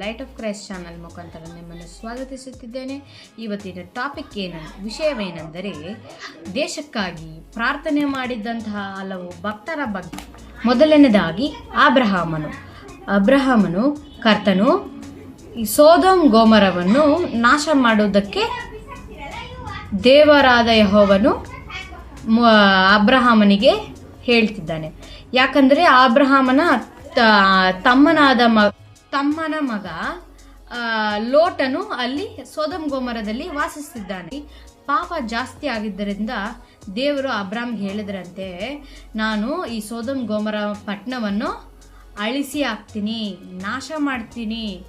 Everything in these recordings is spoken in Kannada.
ಲೈಟ್ ಆಫ್ ಕ್ರೈಸ್ಟ್ ಚಾನಲ್ ಮುಖಾಂತರ ನಿಮ್ಮನ್ನು ಸ್ವಾಗತಿಸುತ್ತಿದ್ದೇನೆ. ಇವತ್ತಿನ ಟಾಪಿಕ್ ಏನ ವಿಷಯವೇನೆಂದರೆ, ದೇಶಕ್ಕಾಗಿ ಪ್ರಾರ್ಥನೆ ಮಾಡಿದ್ದಂತಹ ಹಲವು ಭಕ್ತರ ಬಗ್ಗೆ. ಮೊದಲನೇದಾಗಿ ಅಬ್ರಹಾಮನು ಅಬ್ರಹಾಮನು ಕರ್ತನು, ಈ ಸೋದಮ್ ಗೋಮರವನ್ನು ನಾಶ ಮಾಡುವುದಕ್ಕೆ ದೇವರಾದ ಯಹೋವನು ಅಬ್ರಹಾಮನಿಗೆ ಹೇಳ್ತಿದ್ದಾನೆ. ಯಾಕಂದರೆ ಅಬ್ರಹಾಮನ ತಮ್ಮನಾದ ಮ ತಮ್ಮನ ಮಗ ಲೋಟನು ಅಲ್ಲಿ ಸೋದಮ್ ಗೋಮರದಲ್ಲಿ ವಾಸಿಸ್ತಿದ್ದಾನೆ. ಪಾಪ ಜಾಸ್ತಿ ಆಗಿದ್ದರಿಂದ ದೇವರು ಅಬ್ರಾಮ್ಗೆ ಹೇಳಿದ್ರಂತೆ, ನಾನು ಈ ಸೋದಮ್ ಗೋಮರ ಪಟ್ಟಣವನ್ನು ಅಳಿಸಿ ಹಾಕ್ತೀನಿ, ನಾಶ ಮಾಡ್ತೀನಿ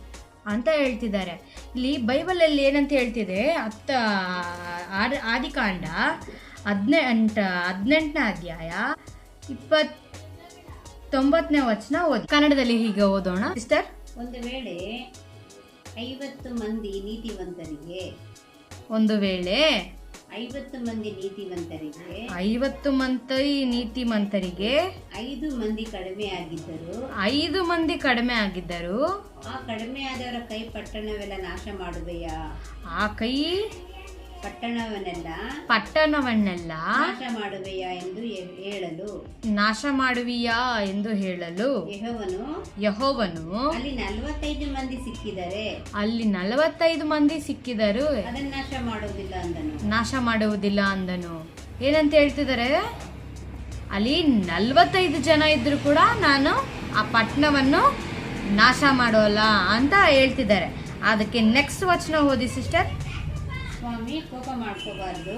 ಅಂತ ಹೇಳ್ತಿದ್ದಾರೆ. ಇಲ್ಲಿ ಬೈಬಲಲ್ಲಿ ಏನಂತ ಹೇಳ್ತಿದೆ? ಹತ್ತ ಆದ- ಆದಿಕಾಂಡ ಹದಿನೆಂಟ, ಹದಿನೆಂಟನೇ ಅಧ್ಯಾಯ ಇಪ್ಪತ್ತೊಂಬತ್ತನೇ ವಚನ ಓದಿ. ಕನ್ನಡದಲ್ಲಿ ಹೀಗೆ ಓದೋಣ. ಸಿಸ್ಟರ್ ಒಂದು ವೇಳೆ ಐವತ್ತು ಮಂದಿ ನೀತಿವಂತರಿಗೆ ಒಂದು ವೇಳೆ ಐವತ್ತು ಮಂದಿ ನೀತಿವಂತರಿಗೆ ಐವತ್ತು ಮಂದಿ ನೀತಿಮಂತರಿಗೆ ಐದು ಮಂದಿ ಕಡಿಮೆ ಆಗಿದ್ದರು ಐದು ಮಂದಿ ಕಡಿಮೆ ಆಗಿದ್ದರು ಆ ಕಡಿಮೆ ಆದವರ ಕೈ ಪಟ್ಟಣವೆಲ್ಲ ನಾಶ ಮಾಡುವೆಯಾ? ಆ ಕೈ ಪಟ್ಟಣವನ್ನೆಲ್ಲ ಪಟ್ಟಣವನ್ನೆಲ್ಲ ನಾಶ ಮಾಡುವೆಯಾ ಎಂದು ಹೇಳಲು. ನಾಶ ಮಾಡುವಿಯಾ ಎಂದು ಹೇಳಲು. ಯಹೋವನು ಯಹೋವನು ಅಲ್ಲಿ ನಲವತ್ತೈದು ಮಂದಿ ಸಿಕ್ಕಿದರೆ. ಅಲ್ಲಿ ನಲವತ್ತೈದು ಮಂದಿ ಸಿಕ್ಕಿದರು. ಅದನ್ನ ನಾಶ ಮಾಡುವುದಿಲ್ಲ ಅಂದನು. ನಾಶ ಮಾಡುವುದಿಲ್ಲ ಅಂದನು. ಏನಂತ ಹೇಳ್ತಿದ್ದಾರೆ? ಅಲ್ಲಿ ನಲ್ವತ್ತೈದು ಜನ ಇದ್ರು ಕೂಡ ನಾನು ಆ ಪಟ್ಟಣವನ್ನು ನಾಶ ಮಾಡೋಲ್ಲ ಅಂತ ಹೇಳ್ತಿದ್ದಾರೆ. ಅದಕ್ಕೆ ನೆಕ್ಸ್ಟ್ ವಚನ ಓದಿ ಸಿಸ್ಟರ್ ಸ್ವಾಮಿ ಕೋಪ ಮಾಡ್ಕೋಬಾರ್ದು.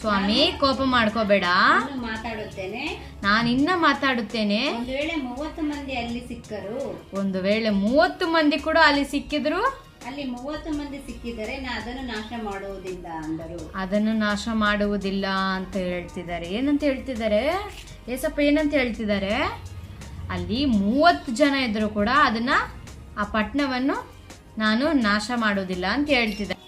ಸ್ವಾಮಿ ಕೋಪ ಮಾಡ್ಕೋಬೇಡ. ನಾನು ಮಾತಾಡುತ್ತೇನೆ. ನಾನು ಇನ್ನ ಮಾತಾಡುತ್ತೇನೆ. ಒಂದು ವೇಳೆ ಮೂವತ್ತು ಮಂದಿ ಅಲ್ಲಿ ಸಿಕ್ಕರು ಒಂದು ವೇಳೆ ಮೂವತ್ತು ಮಂದಿ ಕೂಡ ಅಲ್ಲಿ ಸಿಕ್ಕಿದ್ರು? ಅಲ್ಲಿ ಮೂವತ್ತು ಮಂದಿ ಸಿಕ್ಕಿದರೆ ನಾ ಅದನ್ನು ನಾಶ ಮಾಡುವುದಿಲ್ಲ ಅಂದರು. ಅದನ್ನು ನಾಶ ಮಾಡುವುದಿಲ್ಲ ಅಂತ ಹೇಳ್ತಿದ್ದಾರೆ. ಏನಂತ ಹೇಳ್ತಿದ್ದಾರೆ? ಏಸಪ್ಪ ಏನಂತ ಹೇಳ್ತಿದ್ದಾರೆ? ಅಲ್ಲಿ ಮೂವತ್ತು ಜನ ಇದ್ರು ಕೂಡ ಅದನ್ನ ಆ ಪಟ್ಟಣವನ್ನು ನಾನು ನಾಶ ಮಾಡೋದಿಲ್ಲ ಅಂತ ಹೇಳ್ತಿದ್ದಾರೆ.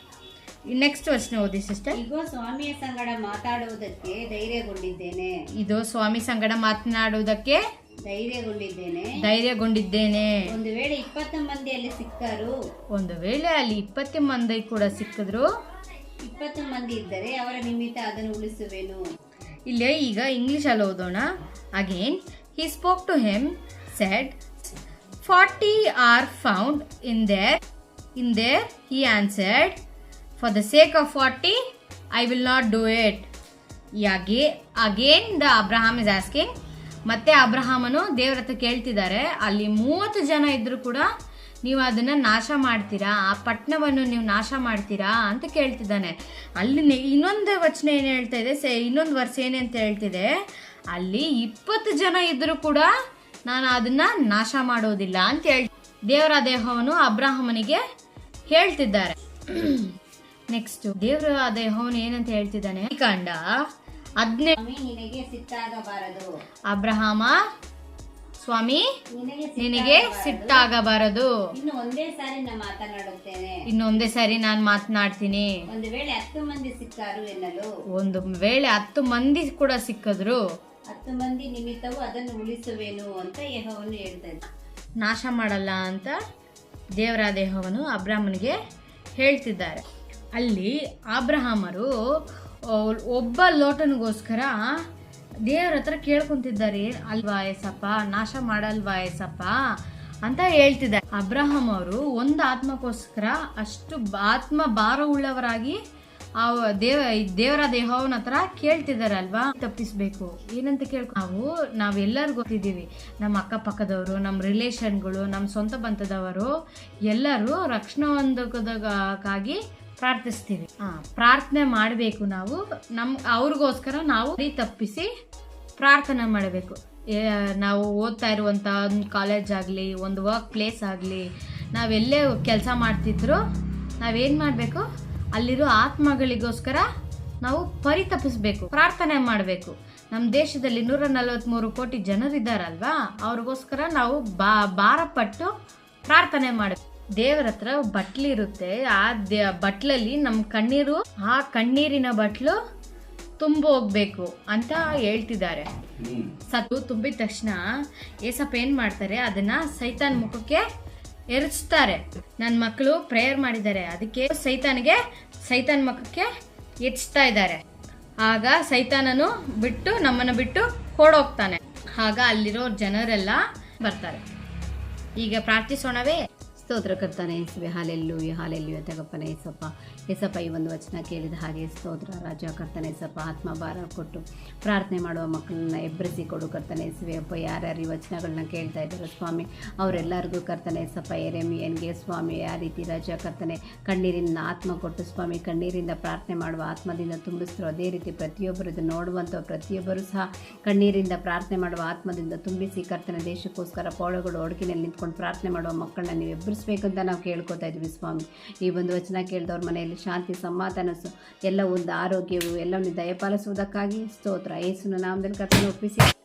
ನೆಕ್ಸ್ಟ್ ವರ್ಷನ ಓದಿ ಸಿಸ್ಟರ್ ಈಗ ಸ್ವಾಮಿಯ ಸಂಗಡ ಮಾತಾಡುವುದಕ್ಕೆ ಧೈರ್ಯಗೊಂಡಿದ್ದೇನೆ. ಇದು ಸ್ವಾಮಿ ಸಂಗಡ ಮಾತನಾಡುವುದಕ್ಕೆ ಧೈರ್ಯಗೊಂಡಿದ್ದೇನೆ. ಧೈರ್ಯಗೊಂಡಿದ್ದೇನೆ. ಒಂದು ವೇಳೆ ಇಪ್ಪತ್ತು ಮಂದಿ ಅಲ್ಲಿ ಸಿಕ್ಕರು? ಒಂದು ವೇಳೆ ಅಲ್ಲಿ ಇಪ್ಪತ್ತು ಮಂದಿ ಕೂಡ ಸಿಕ್ಕಿದ್ರು? ಇಪ್ಪತ್ತು ಮಂದಿ ಇದ್ದರೆ ಅವರ ನಿಮಿತ್ತ ಅದನ್ನು ಉಳಿಸುವೆನು. ಇಲ್ಲೇ ಈಗ ಇಂಗ್ಲಿಷ್ ಅಲ್ಲಿ ಓದೋಣ. Again he spoke to him said forty are found in there in there he answered for the sake of forty I will not do it. Yage again the Abraham is asking ಮತ್ತೆ ಅಬ್ರಹಾಮನು ದೇವ್ರ ಹತ್ರ ಕೇಳ್ತಿದ್ದಾರೆ. ಅಲ್ಲಿ ಮೂವತ್ತು ಜನ ಇದ್ರು ಕೂಡ ನೀವು ಅದನ್ನ ನಾಶ ಮಾಡ್ತೀರಾ? ಆ ಪಟ್ಟಣವನ್ನು ನೀವು ನಾಶ ಮಾಡ್ತೀರಾ ಅಂತ ಕೇಳ್ತಿದ್ದಾನೆ. ಅಲ್ಲಿ ಇನ್ನೊಂದು ವಚನ ಏನು ಹೇಳ್ತಾ ಇದೆ? ಸೇ, ಇನ್ನೊಂದು ವರ್ಷ ಏನಂತ ಹೇಳ್ತಿದೆ. ಅಲ್ಲಿ ಇಪ್ಪತ್ತು ಜನ ಇದ್ರು ಕೂಡ ನಾನು ಅದನ್ನ ನಾಶ ಮಾಡೋದಿಲ್ಲ ಅಂತ ಹೇಳಿ ದೇವರ ದೇಹವನ್ನು ಅಬ್ರಾಹಮನಿಗೆ ಹೇಳ್ತಿದ್ದಾರೆ. ನೆಕ್ಸ್ಟ್ ದೇವರ ದೇಹವನ್ನು ಏನಂತ ಹೇಳ್ತಿದ್ದಾನೆ? ಕಂಡ. ಅದ್ನೇ ನಿನಗೆ ಸಿಟ್ಟಾಗಬಾರದು. ಅಬ್ರಹಾಮ ಸ್ವಾಮಿ ನಿನಗೆ ಸಿಟ್ಟಾಗಬಾರದು. ಇನ್ನು ಒಂದೇ ಸಾರಿ ನಾನು ಮಾತನಾಡುತ್ತೇನೆ. ಇನ್ನೊಂದೇ ಸಾರಿ ನಾನು ಮಾತನಾಡ್ತೀನಿ. ಒಂದು ವೇಳೆ ಹತ್ತು ಮಂದಿ ಸಿಕ್ಕಾರು ಎನ್ನಲು. ಒಂದು ವೇಳೆ ಹತ್ತು ಮಂದಿ ಕೂಡ ಸಿಕ್ಕಿದ್ರು. ಹತ್ತು ಮಂದಿ ನಿಮಿತ್ತವು ಅದನ್ನು ಉಳಿಸುವೇನು ಅಂತ ಯಹೋವನು ಹೇಳ್ತಾ ನಾಶ ಮಾಡಲ್ಲ ಅಂತ ದೇವರ ದೇಹವನ್ನು ಅಬ್ರಾಹ್ಮನಿಗೆ ಹೇಳ್ತಿದ್ದಾರೆ. ಅಲ್ಲಿ ಆಬ್ರಹಾಮರು ಒಬ್ಬ ಲೋಟನಿಗೋಸ್ಕರ ದೇವ್ರ ಹತ್ರ ಕೇಳ್ಕೊಂತಿದ್ದಾರೆ, ಅಲ್ವಾ ಎಸಪ್ಪ ನಾಶ ಮಾಡಲ್ವಾ ಎಸಪ್ಪ ಅಂತ ಹೇಳ್ತಿದ್ದಾರೆ. ಅಬ್ರಹಾಮ್ ಅವರು ಒಂದು ಆತ್ಮಕ್ಕೋಸ್ಕರ ಅಷ್ಟು ಆತ್ಮ ಆತ್ಮ ಭಾರವುಳ್ಳವರಾಗಿ ಆ ದೇವ ದೇವರ ದೇಹವನ ಹತ್ರ ಕೇಳ್ತಿದಾರಲ್ವಾ ತಪ್ಪಿಸ್ಬೇಕು. ಏನಂತ ಕೇಳ್ಕೊ ನಾವು ನಾವೆಲ್ಲರೂ ಗೊತ್ತಿದ್ದೀವಿ. ನಮ್ಮ ಅಕ್ಕಪಕ್ಕದವರು, ನಮ್ಮ ರಿಲೇಷನ್ಗಳು ನಮ್ಮ ಸ್ವಂತ ಬಂತದವರು ಎಲ್ಲರೂ ರಕ್ಷಣಾ ಹೊಂದೋದಕ್ಕಾಗಿ ಪ್ರಾರ್ಥಿಸ್ತೀವಿ. ಪ್ರಾರ್ಥನೆ ಮಾಡಬೇಕು ನಾವು. ನಮ್, ಅವ್ರಿಗೋಸ್ಕರ ನಾವು ಸರಿ ತಪ್ಪಿಸಿ ಪ್ರಾರ್ಥನೆ ಮಾಡಬೇಕು. ನಾವು ಓದ್ತಾ ಇರುವಂಥ ಒಂದು ಕಾಲೇಜ್ ಆಗಲಿ, ಒಂದು ವರ್ಕ್ ಪ್ಲೇಸ್ ಆಗಲಿ ನಾವೆಲ್ಲೇ ಕೆಲಸ ಮಾಡ್ತಿದ್ರು ನಾವೇನು ಮಾಡಬೇಕು? ಅಲ್ಲಿರೋ ಆತ್ಮಗಳಿಗೋಸ್ಕರ ನಾವು ಪರಿತಪಿಸ್ಬೇಕು, ಪ್ರಾರ್ಥನೆ ಮಾಡಬೇಕು. ನಮ್ಮ ದೇಶದಲ್ಲಿ ನೂರ ನಲವತ್ತ್ಮೂರು ಕೋಟಿ ಜನರಿದ್ದಾರಲ್ವಾ? ಅವ್ರಿಗೋಸ್ಕರ ನಾವು ಬಾ, ಭಾರಪಟ್ಟು ಪ್ರಾರ್ಥನೆ ಮಾಡಬೇಕು. ದೇವರ ಹತ್ರ ಬಟ್ಲಿರುತ್ತೆ ಆ ದೇ ಬಟ್ಲಲ್ಲಿ ನಮ್ಮ ಕಣ್ಣೀರು ಆ ಕಣ್ಣೀರಿನ ಬಟ್ಲು ತುಂಬ ಹೋಗ್ಬೇಕು ಅಂತ ಹೇಳ್ತಿದ್ದಾರೆ. ಸತ್ತು ತುಂಬಿದ ತಕ್ಷಣ ಏಸಪ್ಪ ಏನು ಮಾಡ್ತಾರೆ ಅದನ್ನ ಸೈತಾನ್ ಮುಖಕ್ಕೆ ಎರಚ್ತಾರೆ. ನನ್ನ ಮಕ್ಕಳು ಪ್ರೇಯರ್ ಮಾಡಿದ್ದಾರೆ ಅದಕ್ಕೆ ಸೈತಾನಿಗೆ ಸೈತಾನ್ ಮುಖಕ್ಕೆ ಎಚ್ತಾ ಇದ್ದಾರೆ. ಆಗ ಸೈತಾನನು ಬಿಟ್ಟು ನಮ್ಮನ್ನು ಬಿಟ್ಟು ಓಡೋಗ್ತಾನೆ. ಆಗ ಅಲ್ಲಿರೋ ಜನರೆಲ್ಲ ಬರ್ತಾರೆ. ಈಗ ಪ್ರಾರ್ಥಿಸೋಣವೇ? ಸ್ತೋತ್ರ ಕರ್ತಾನೆ, ಯೇಸುವೆ ಹಾಲೆಲ್ಲು ಹಾಲೆಲ್ಲು ತಗಪ್ಪನೆ, ಏಸಪ್ಪ. ಏಸಪ್ಪ, ಈ ಒಂದು ವಚನ ಕೇಳಿದ ಹಾಗೆ ಸ್ತೋತ್ರ, ರಾಜ ಕರ್ತನೆ, ಏಸಪ್ಪ, ಆತ್ಮ ಭಾರ ಕೊಟ್ಟು ಪ್ರಾರ್ಥನೆ ಮಾಡುವ ಮಕ್ಕಳನ್ನ ಎಬ್ಬರಿಸಿ ಕೊಡು ಕರ್ತನೆ, ಏಸುವೆ, ಅಪ್ಪ, ಯಾರ್ಯಾರು ಈ ವಚನಗಳನ್ನ ಕೇಳ್ತಾ ಇದ್ದಾರೆ ಸ್ವಾಮಿ, ಅವರೆಲ್ಲರಿಗೂ ಕರ್ತನೆ, ಏಸಪ್ಪ ಎರೆಮಿಯನ್ಗೆ ಸ್ವಾಮಿ ಯಾವ ರೀತಿ ರಾಜ ಕರ್ತನೆ, ಕಣ್ಣೀರಿನ ಆತ್ಮ ಕೊಟ್ಟು ಸ್ವಾಮಿ, ಕಣ್ಣೀರಿಂದ ಪ್ರಾರ್ಥನೆ ಮಾಡುವ ಆತ್ಮದಿಂದ ತುಂಬಿಸ್ರು ಅದೇ ರೀತಿ ಪ್ರತಿಯೊಬ್ಬರದ್ದು ನೋಡುವಂಥ ಪ್ರತಿಯೊಬ್ಬರು ಸಹ ಕಣ್ಣೀರಿಂದ ಪ್ರಾರ್ಥನೆ ಮಾಡುವ ಆತ್ಮದಿಂದ ತುಂಬಿಸಿ ಕರ್ತನ ದೇಶಕ್ಕೋಸ್ಕರ ಪೌಳಗಳು ಒಡಕಿನಲ್ಲಿ ನಿಂತ್ಕೊಂಡು ಪ್ರಾರ್ಥನೆ ಮಾಡುವ ಮಕ್ಕಳನ್ನ ನೀವು ಅಂತ ನಾವು ಕೇಳ್ಕೊತಾ ಇದ್ವಿ ಸ್ವಾಮಿ. ಈ ಒಂದು ವಚನ ಕೇಳಿದವ್ರ ಮನೆಯಲ್ಲಿ ಶಾಂತಿ, ಸಮಾಧಾನ ಎಲ್ಲ ಒಂದು ಆರೋಗ್ಯವು, ಎಲ್ಲವನ್ನು ದಯಪಾಲಿಸುವುದಕ್ಕಾಗಿ ಸ್ತೋತ್ರ. ಯೇಸುನ ನಾಮದಲ್ಲಿ ಕರ್ತನ ಒಪ್ಪಿಸಿ.